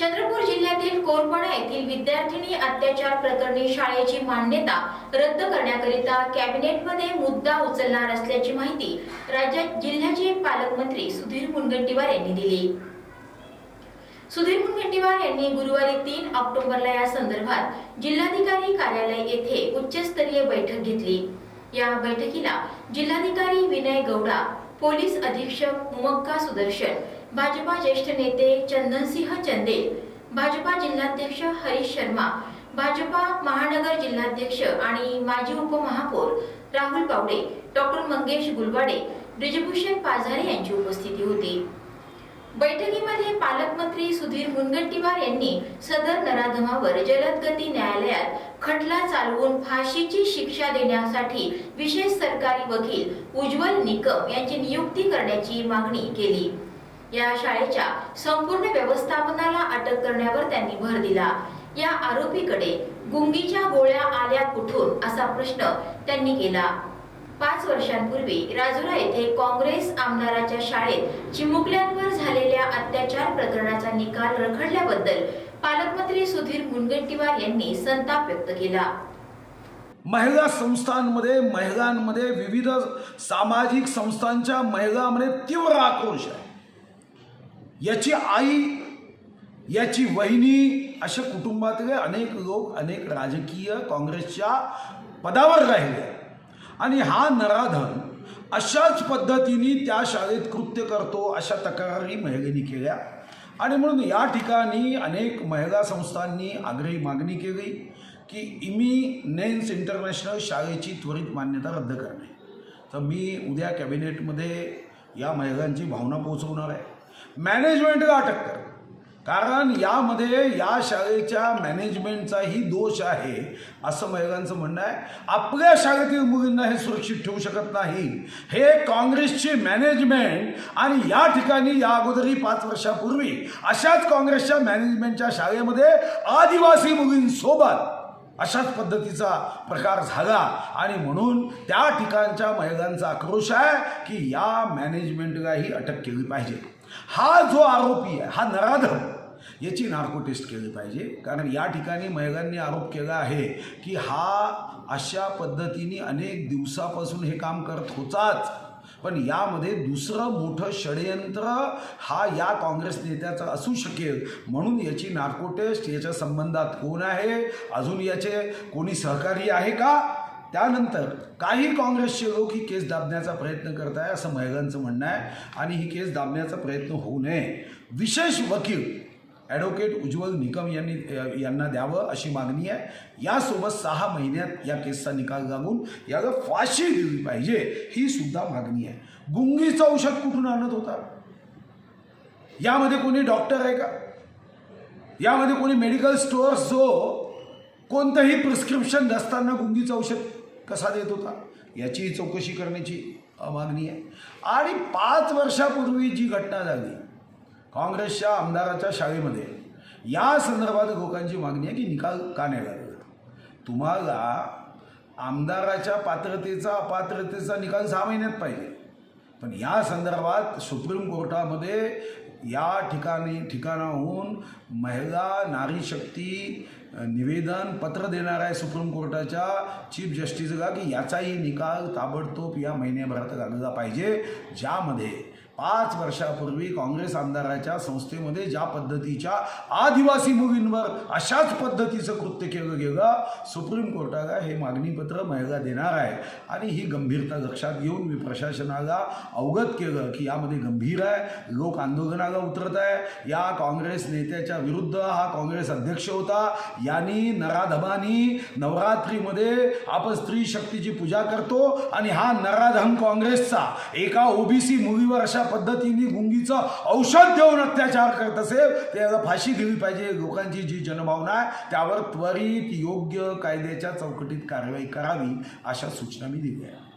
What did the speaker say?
चंद्रपूर जिल्ह्यातील कोरपणा येथील विद्यार्थिनी अत्याचार प्रकरणी शाळेची मान्यता रद्द करण्याकरिता कॅबिनेटमध्ये मुद्दा उचलणार असल्याची माहिती राज्यात जिल्ह्याचे पालकमंत्री सुधीर मुनगंटीवार यांनी दिली. सुधीर मुनगंटीवार यांनी गुरुवारी तीन ऑक्टोबरला या संदर्भात जिल्हाधिकारी कार्यालय येथे उच्चस्तरीय बैठक घेतली. या बैठकीला जिल्हाधिकारी विनय गौडा पोलीस अधीक्षक मुमक्का सुदर्शन भाजपा ज्येष्ठ नेते चंदनसिंह चंदेल भाजपा जिल्हाध्यक्ष हरीश शर्मा भाजपा महानगर जिल्हाध्यक्ष आणि माजी उपमहापौर राहुल पावडे डॉक्टर मंगेश गुलवाडे ब्रिजभूषण पाझारे यांची उपस्थिती होती. बैठकीमध्ये पालकमंत्री सुधीर मुनगंटीवार यांनी सदर नराधमावर जलद गती न्यायालयात खटला चालवून फाशीची शिक्षा देण्यासाठी विशेष सरकारी वकील उज्ज्वल निकम यांची नियुक्ती करण्याची मागणी केली. या शाळेच्या संपूर्ण व्यवस्थापनाला अटक करण्यावर त्यांनी भर दिला. या आरोपीकडे गुंगीच्या गोळ्या आल्या कुठून असा प्रश्न त्यांनी केला. पाच वर्षांपूर्वी राजुरा येथे काँग्रेस आमदाराच्या शाळेत चिमुकल्यांवर झालेल्या अत्याचार प्रकरणाचा निकाल रखडल्याबद्दल पालकमंत्री सुधीर मुनगंटीवार यांनी संताप व्यक्त केला. महिला संस्थांमध्ये महिलांमध्ये विविध सामाजिक संस्थांच्या महिलांमध्ये तीव्र आक्रोश आहे. याची आई याची वहिनी अशा कुटुंबातले अनेक लोक अनेक राजकीय काँग्रेसच्या पदावर राहिले. आणि हा नराधन अशाच पद्धतीने त्या शाळेत कृत्य करतो अशा तक्रारी महिलेने केल्या. आणि म्हणून या ठिकाणी अनेक महिला संस्थांनी आग्रही मागणी केली की इमी नेन्स इंटरनॅशनल शाळेची त्वरित मान्यता रद्द करणे. तर मी उद्या कॅबिनेटमध्ये या महिलांची भावना पोहोचवणार आहे. मॅनेजमेंटला अटक कर. कारण यामध्ये या शाळेच्या मॅनेजमेंटचाही दोष आहे असं महिलांचं म्हणणं आहे. आपल्या शाळेतील मुलींना हे सुरक्षित ठेवू शकत नाही. हे काँग्रेसची मॅनेजमेंट आणि या ठिकाणी या अगोदरही पाच वर्षापूर्वी अशाच काँग्रेसच्या मॅनेजमेंटच्या शाळेमध्ये आदिवासी मुलींसोबत अशाच पद्धतीचा प्रकार झाला आणि म्हणून त्या ठिकाणच्या महिलांचा आक्रोश आहे की या मॅनेजमेंटलाही अटक केली पाहिजे. हा जो आरोपी आहे हा नराधम याची नार्को टेस्ट केली पाहिजे. कारण या ठिकाणी महिलांनी आरोप केला आहे की हा अशा पद्धतीने अनेक दिवसापासून हे काम करत होताच. पण यामध्ये दुसरं मोठं षडयंत्र हा या काँग्रेस नेत्याचा असू शकेल. म्हणून याची नार्को टेस्ट याच्या संबंधात कोण आहे? अजून याचे कोणी सहकारी आहे का? त्यानंतर काही काँग्रेसचे लोक ही केस दाबण्याचा प्रयत्न करत आहे असं महिलांचं म्हणणं आहे आणि ही केस दाबण्याचा प्रयत्न होऊ नये. विशेष वकील ॲडव्होकेट उज्ज्वल निकम यांनी यांना द्यावं अशी मागणी आहे. यासोबत सहा महिन्यात या केसचा निकाल लागून याला फाशी दिली पाहिजे ही सुद्धा मागणी आहे. गुंगीचं औषध कुठून आणत होता? यामध्ये कोणी डॉक्टर आहे का? यामध्ये कोणी मेडिकल स्टोअर्स जो कोणतंही प्रिस्क्रिप्शन नसताना गुंगीचं औषध कसा देत होता? याचीही चौकशी करण्याची मागणी आहे. आणि पाच वर्षापूर्वी जी घटना झाली काँग्रेसच्या आमदाराच्या शाळेमध्ये या संदर्भात लोकांची मागणी आहे की निकाल का नाही लागला? तुम्हाला आमदाराच्या पात्रतेचा अपात्रतेचा निकाल सहा महिन्यात पाहिजे. पण या संदर्भात सुप्रीम कोर्टामध्ये या ठिकाणी ठिकाणाहून महिला नारी शक्ती निवेदन पत्र देणार आहे सुप्रीम कोर्टाच्या चीफ जस्टिसला की याचाही निकाल ताबडतोब या महिन्याभरात लागला पाहिजे. ज्यामध्ये पाच वर्षापूर्वी काँग्रेस आमदाराच्या संस्थेमध्ये ज्या पद्धतीच्या आदिवासी मुलींवर अशाच पद्धतीचं कृत्य केलं गेलं सुप्रीम कोर्टाला हे मागणीपत्र महिला देणार आहे. आणि ही गंभीरता लक्षात घेऊन मी प्रशासनाला अवगत केलं की यामध्ये गंभीर आहे लोक आंदोलनाला उतरत आहे. या काँग्रेस नेत्याच्या विरुद्ध हा काँग्रेस अध्यक्ष होता. यांनी नराधमानी नवरात्रीमध्ये आपण स्त्री शक्तीची पूजा करतो आणि हा नराधम काँग्रेसचा एका ओबीसी मुलीवर अशा पद्धतीने गुंगीचं औषध देऊन अत्याचार करत असेल त्याला फाशी दिली पाहिजे. लोकांची जी जनभावना आहे त्यावर त्वरित योग्य कायद्याच्या चौकटीत कारवाई करावी अशा सूचना मी दिल्या आहे